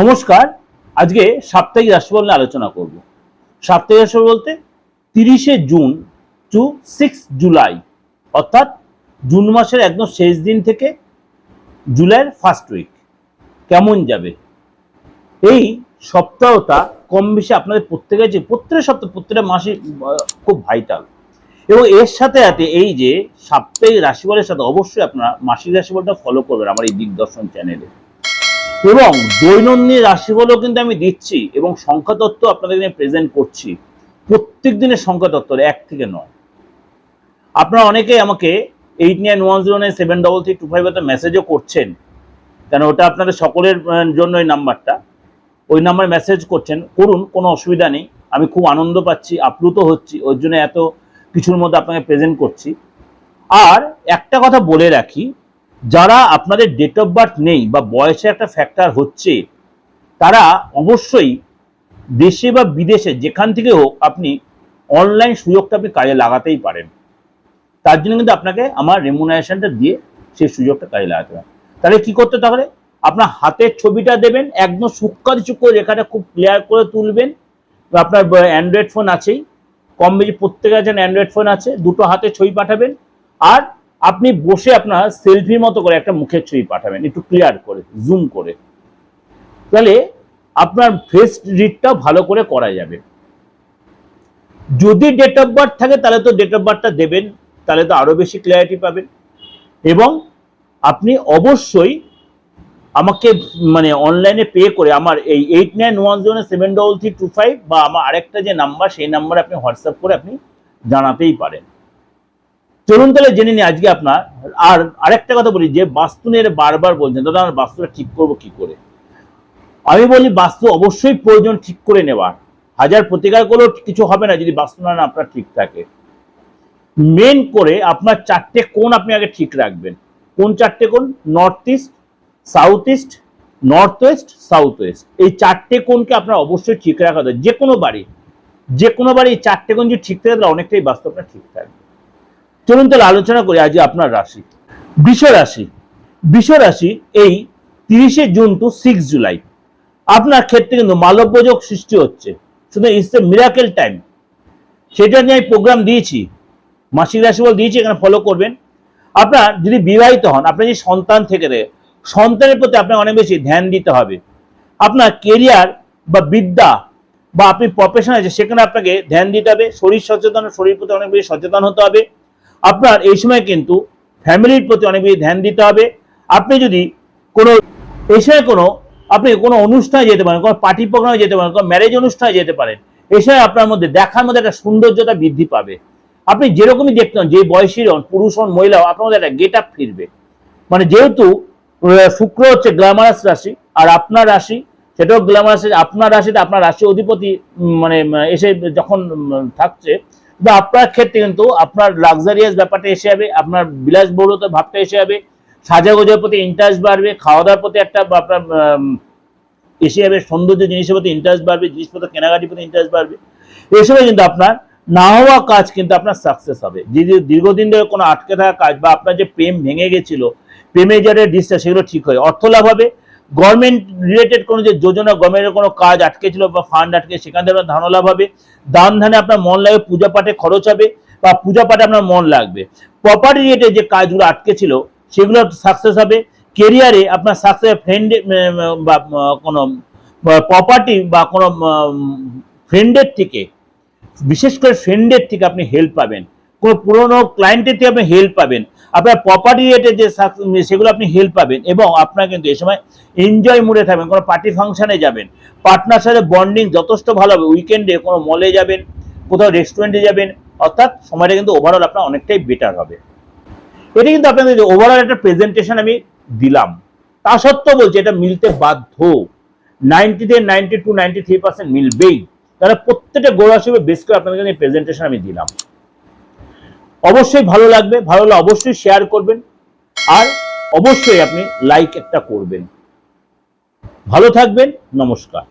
নমস্কার, আজকে সাপ্তাহিক রাশিফল নিয়ে আলোচনা করব। সাপ্তাহিক রাশিফল বলতে তিরিশে জুন টু সিক্স জুলাই, অর্থাৎ জুন মাসের একদম শেষ দিন থেকে জুলাইয়ের ফার্স্ট উইক কেমন যাবে? এই সপ্তাহটা কম বেশি আপনাদের প্রত্যেকের যে প্রত্যেক সপ্তাহ, প্রত্যেকটা মাসে খুব ভাইটাল এবং এর সাথে সাথে এই যে সাপ্তাহিক রাশিফলের সাথে অবশ্যই আপনারা মাসিক রাশিফলটা ফলো করবেন আমার এই দিগদর্শন চ্যানেলে এবং দৈনন্দিন রাশিফলও কিন্তু আমি দিচ্ছি এবং সংখ্যা তত্ত্ব আপনাদের এখানে প্রেজেন্ট করছি। প্রত্যেক দিনের সংখ্যা তত্ত্ব এক থেকে নয়। আপনারা অনেকেই আমাকে eight nine one zero nine seven double three two five মেসেজও করছেন। কেন ওটা আপনাদের সকলের জন্য এই নাম্বারটা। ওই নাম্বারে মেসেজ করছেন। করুন, কোনো অসুবিধা নেই। আমি খুব আনন্দ পাচ্ছি, আপ্লুত হচ্ছি। ওর জন্য এত কিছুর মধ্যে আপনাকে প্রেজেন্ট করছি। আর একটা কথা বলে রাখি যারা আপনাদের ডেট অফ বার্থ নেই বা বয়সে একটা ফ্যাক্টর হচ্ছে, তারা অবশ্যই দেশে বা বিদেশে যেখান থেকে হোক আপনি অনলাইন সুযোগটা আপনি কাজে লাগাতেই পারেন। তার জন্য কিন্তু আপনাকে আমার রেমুনারেশনটা দিয়ে সেই সুযোগটা কাজে লাগাতে হবে। তাহলে কি করতে তাহলে? আপনার হাতের ছবিটা দেবেন, একদম সূক্ষ্ম সূক্ষ্ম রেখাটা খুব ক্লিয়ার করে তুলবেন। আপনার অ্যান্ড্রয়েড ফোন আছেই, কম বেশি প্রত্যেকের কাছে অ্যান্ড্রয়েড ফোন আছে, দুটো হাতে ছবি পাঠাবেন। আর আপনি বসে আপনার সেলফির মতো করে একটা মুখের ছবি পাঠাবেন, একটু ক্লিয়ার করে জুম করে। তাহলে আপনার ফেস রিডটা ভালো করে করা যাবে। যদি ডেট অফ বার্থ থাকে, তাহলে তো ডেট অফ বার্থটা দেবেন, তাহলে তো আরও বেশি ক্লিয়ারিটি পাবেন। এবং আপনি অবশ্যই আমাকে মানে অনলাইনে পে করে, আমার এই eight nine one zero seven double three two five বা আমার আরেকটা যে নাম্বার সেই নাম্বারে আপনি হোয়াটসঅ্যাপ করে আপনি জানাতেই পারেন। চলুন তাহলে জেনে নিই আজকে আপনার, আর আরেকটা কথা বলি যে বাস্তু নিয়ে বারবার বলছেন, দাদা, আমার বাস্তুটা ঠিক করব কি করে? আমি বলি বাস্তু অবশ্যই প্রয়োজন ঠিক করে নেওয়ার। হাজার প্রতিকার করলেও কিছু হবে না যদি বাস্তু না আপনার ঠিক থাকে। মেন করে আপনার চারটে কোণ আপনি আগে ঠিক রাখবেন। কোন চারটে কোণ? North east south east north west south west এই চারটে কোণকে আপনার অবশ্যই ঠিক রাখা দরকার। যে কোনো বাড়ি, যে কোনো বাড়ি এই চারটে কোণ যদি ঠিক থাকে, তাহলে অনেকটাই বাস্তু আপনার ঠিক থাকবে। চলুন তাহলে আলোচনা করি আজ আপনার রাশি। বৃষ রাশি বৃষ রাশি এই তিরিশে জুন টু সিক্স জুলাই। আপনার ক্ষেত্রে কিন্তু মালব্যযোগ সৃষ্টি হচ্ছে। শুধু ইটস এ মিরাকেল টাইম সেটা নিয়ে আমি প্রোগ্রাম দিয়েছি। মাসিক রাশি রাশিফল দিয়েছি, এখানে ফলো করবেন। আপনার যদি বিবাহিত হন, আপনার যদি সন্তান থেকে থাকে সন্তানের প্রতি আপনার অনেক বেশি ধ্যান দিতে হবে। আপনার কেরিয়ার বা বিদ্যা বা আপনি প্রফেশন আছে সেখানে আপনাকে ধ্যান দিতে হবে। শরীর সচেতন শরীর প্রতি অনেক বেশি সচেতন হতে হবে। আপনার এই সময় কিন্তু ফ্যামিলির প্রতি অনেক বেশি ধ্যান দিতে হবে। আপনি যদি কোনো এই সময় কোনো আপনি কোনো অনুষ্ঠানে যেতে পারেন কোনো পার্টি প্রোগ্রামে যেতে পারেন কোনো ম্যারেজ অনুষ্ঠানে যেতে পারেন সময় আপনার মধ্যে দেখার মধ্যে একটা সৌন্দর্যতা বৃদ্ধি পাবে। আপনি যেরকমই দেখতে হন যে বয়সী হন পুরুষ হন মহিলা হন, আপনার মধ্যে একটা গেট আপ ফিরবে। মানে যেহেতু শুক্র হচ্ছে গ্ল্যামারাস রাশি আর আপনার রাশি সেটাও গ্ল্যামারাস আপনার রাশিতে আপনার রাশি অধিপতি মানে এসে যখন থাকছে বা আপনার ক্ষেত্রে কিন্তু আপনার লাক্সারিয়াস ব্যাপারটা এসে যাবে, আপনার বিলাসবহুলতা ভাবটা এসে যাবে, সাজাগোজার প্রতি ইন্টারেস্ট বাড়বে খাওয়া দাওয়ার প্রতি একটা আপনার এসে যাবে, সৌন্দর্য জিনিসের প্রতি ইন্টারেস্ট বাড়বে, জিনিসপত্র কেনাকাটির প্রতি ইন্টারেস্ট বাড়বে। এসবে কিন্তু আপনার না হওয়া কাজ কিন্তু আপনার সাকসেস হবে। যদি দীর্ঘদিন ধরে কোনো আটকে থাকা কাজ বা আপনার যে প্রেম ভেঙে গেছিল, প্রেমের যারা ডিসটা সেগুলো ঠিক হয়, অর্থ লাভ হবে গভর্নমেন্ট রিলেটেড কোনো যে যোজনা গভর্নমেন্টের কোনো কাজ আটকে ছিল বা ফান্ড আটকে, সেখান থেকে আপনার ধান লাভ হবে। দান ধানে আপনার মন লাগবে, পূজা পাঠে খরচ হবে বা পূজা পাঠে আপনার মন লাগবে। প্রপার্টি রিলেটেড যে কাজগুলো আটকে ছিল সেগুলো সাকসেস হবে। কেরিয়ারে আপনার সাকসেস ফ্রেন্ড বা কোনো প্রপার্টি বা কোনো ফ্রেন্ডের থেকে, বিশেষ করে ফ্রেন্ডের থেকে আপনি হেল্প পাবেন। কোনো পুরনো ক্লায়েন্টের থেকে আপনি হেল্প পাবেন। আপনার প্রপার্টি রিলেটেড যে সেগুলো আপনি হেল্প পাবেন এবং আপনার কিন্তু এই সময় এনজয় মুডে থাকবেন, কোনো পার্টি ফাংশানে যাবেন। পার্টনার সাথে বন্ডিং যথেষ্ট ভালো হবে। উইকেন্ডে কোনো মলে যাবেন, কোথাও রেস্টুরেন্টে যাবেন, অর্থাৎ সময়টা কিন্তু ওভারঅল আপনার অনেকটাই বেটার হবে। এটা কিন্তু আপনাদের ওভারঅল একটা প্রেজেন্টেশন আমি দিলাম। তা সত্ত্বেও বলছি, এটা মিলতে বাধ্য। নাইনটি থেকে ninety two ninety three percent মিলবেই। তাহলে প্রত্যেকটা গোড়া হিসেবে বেশ করে আপনাদের প্রেজেন্টেশন আমি দিলাম। অবশ্যই ভালো লাগবে, ভালো লাগলে অবশ্যই শেয়ার করবেন আর অবশ্যই আপনি লাইক একটা করবেন। ভালো থাকবেন, নমস্কার।